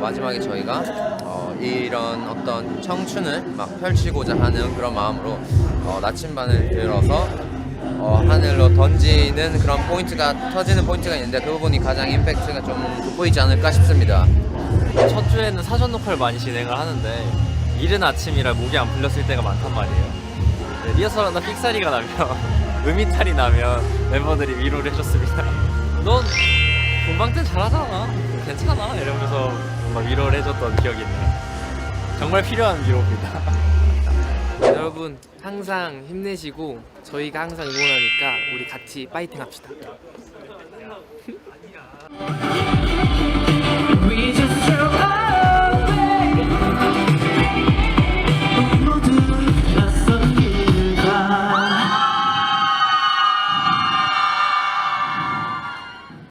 마지막에 저희가 어, 이런 어떤 청춘을 막 펼치고자 하는 그런 마음으로 어, 나침반을 들어서 어, 하늘로 던지는 그런 포인트가 터지는 포인트가 있는데 그 부분이 가장 임팩트가 좀 돋보이지 않을까 싶습니다. 첫 주에는 사전 녹화를 많이 진행을 하는데 이른 아침이라 목이 안 풀렸을 때가 많단 말이에요. 네, 리허설하다 삑사리가 나면 음이탈이 나면 멤버들이 위로를 해줬습니다. 넌 본방 땐 잘하잖아. 괜찮아. 이러면서 뭔가 위로를 해줬던 기억이 있네요. 정말 필요한 위로입니다. 여러분 항상 힘내시고 저희가 항상 응원하니까 우리 같이 파이팅 합시다.